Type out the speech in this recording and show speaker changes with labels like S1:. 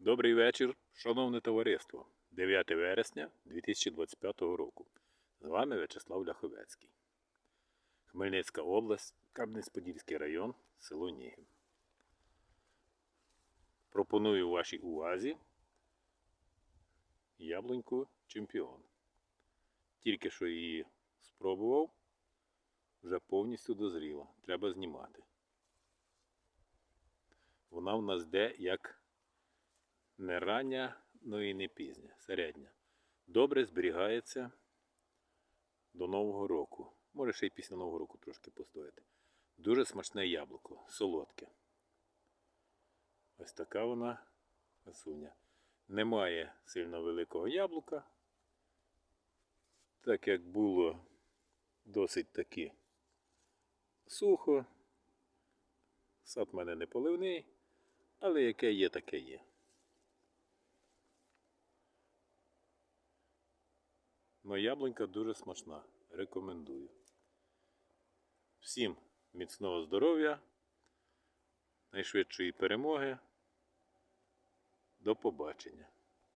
S1: Добрий вечір, шановне товариство. 9 вересня 2025 року. З вами В'ячеслав Ляховецький. Хмельницька область, Кам'янець-Подільський район, село Нігів. Пропоную вашій увазі яблуньку чемпіон. Тільки що її спробував, вже повністю дозріла. Треба знімати. Вона в нас де як не рання, ну і не пізня, середня. Добре зберігається до Нового року. Може ще й після Нового року трошки постояти. Дуже смачне яблуко, солодке. Ось така вона красуня. Немає сильно великого яблука. Так як було досить таки сухо. Сад в мене не поливний, але яке є, таке є. Но яблунька дуже смачна. Рекомендую. Всім міцного здоров'я, найшвидшої перемоги. До побачення.